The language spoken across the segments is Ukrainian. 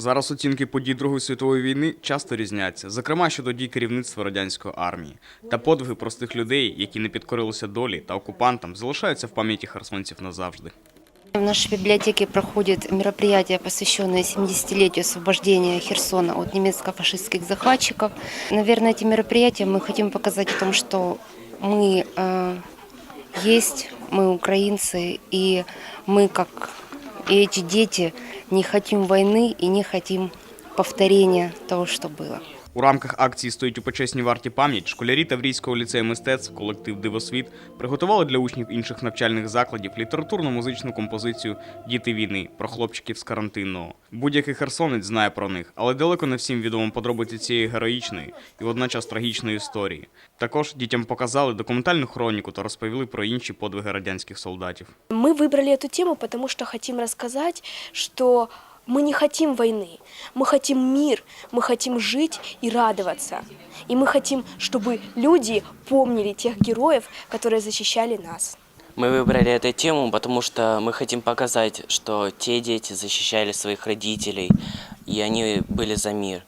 Зараз оцінки подій Другої світової війни часто різняться, зокрема щодо дій керівництва радянської армії. Та подвиги простих людей, які не підкорилися долі та окупантам, залишаються в пам'яті херсонців назавжди. В нашей библиотеке проходит мероприятие, посвященное 70-летию освобождения Херсона от немецко-фашистских захватчиков. Наверное, эти мероприятия мы хотим показать о том, что мы э, есть, мы украинцы, и мы, как и эти дети, не хотим войны и не хотим повторения того, что было. У рамках акції стоїть у почесній варті пам'ять. Школярі Таврійського ліцею мистецтв, колектив Дивосвіт приготували для учнів інших навчальних закладів літературно-музичну композицію Діти війни про хлопчиків з карантинного. Будь-який херсонець знає про них, але далеко не всім відомо подробиці цієї героїчної і водночас трагічної історії. Також дітям показали документальну хроніку та розповіли про інші подвиги радянських солдатів. Мы выбрали эту тему, потому что хотим рассказать, что мы не хотим войны, мы хотим мир, мы хотим жить и радоваться. И мы хотим, чтобы люди помнили тех героев, которые защищали нас. Мы выбрали эту тему, потому что мы хотим показать, что те дети защищали своих родителей, и они были за мир.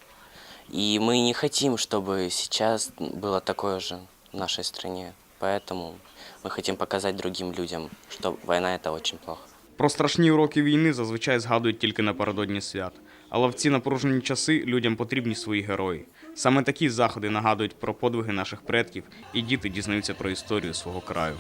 И мы не хотим, чтобы сейчас было такое же в нашей стране. Поэтому мы хотим показать другим людям, что война это очень плохо. Про страшні уроки війни зазвичай згадують тільки напередодні свят. Але в ці напружені часи людям потрібні свої герої. Саме такі заходи нагадують про подвиги наших предків, і діти дізнаються про історію свого краю.